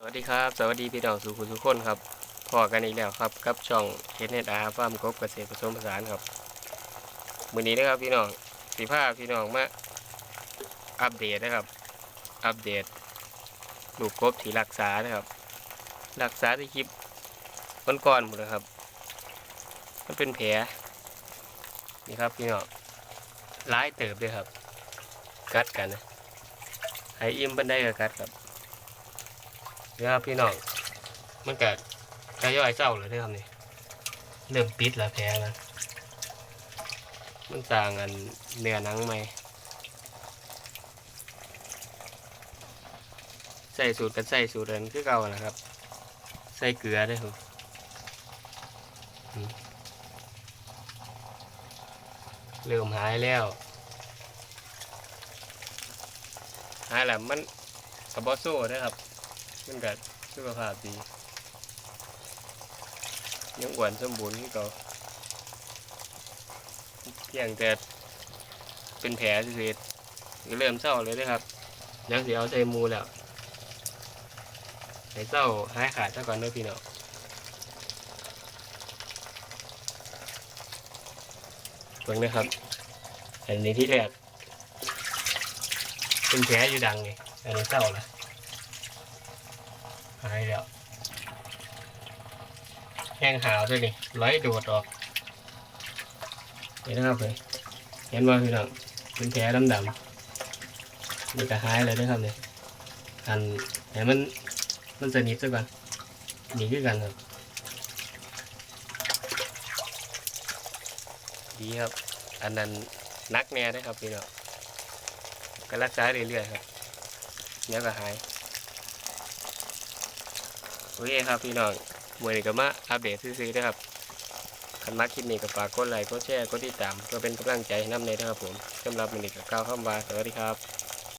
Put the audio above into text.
สวัสดีครับ สวัสดีพี่น้องสุขุทุกคนครับพอกันอีกแล้วครับกับช่องเฮดเนตอาฟาร์มกบเกษตรผสมผสานครับมือนี้นะครับพี่น้องสีผ้าพี่น้องมาอัปเดตนะครับ อัปเดตลูกกบที่รักษานะครับ รักษาที่คลิปก้อนก่อนๆหมดนะครับ มันเป็นแผลนี่ครับพี่น้องร้ายเติบด้วยครับ กัดกันนะให้อิ่มบันไดกับกัดครับ เดี๋ยวครับพี่น้องมันกัดกระย่อยเศร้าเลยเด้อครับนี่เริ่มปิดแล้วแผลมันมันต่างกันเนื้อหนังไหมใส่สูตรกันใส่สูตรนั้นคือเก่านะครับ ใส่เกลือด้วยครับเริ่มหายแล้วหายแล้วมันกระบอโซ่ด้วยครับ มันก็สุขภาพดียังอ้วนสมบูรณ์ที่เก่าเพียงแต่เป็นแผลเฉยๆก็เริ่มเศร้าเลยนะครับยังเดี๋ยเอาใส่หมูแล้วให้เศร้าหายขาดซะก่อนเด้อพี่น้องเบิ่งนะครับ อันนี้ที่แรกเป็นแผลอยู่ดังไงอันนี้เศร้าละ หายแล้วแห้งหาวด้วยนี่ร้อยโดออกเห็นนะครับเลยเห็นว่าพี่น้องเป็นแผลดำๆนี่ก็หายเลยนะครับเนี่ยอันแต่มันมันสนิทซะก่อนหนีคือกันครับดีครับ อันนั้นนักแน่ได้อครับพี่น้องก็รักษาเรื่อยๆครับเดี๋ยวก็หาย โอเคครับพี่น้องมื่อนี้ก็มาอัปเดตซื้อๆนะครับคันมักคลิปนี้ก็ฝากกดไลค์กดแชร์กดติดตามเพื่อเป็นกำลังใจให้น้ำในนะครับผมสำหรับมื่อนี้ก็กล่าวคำว่าสวัสดีครับ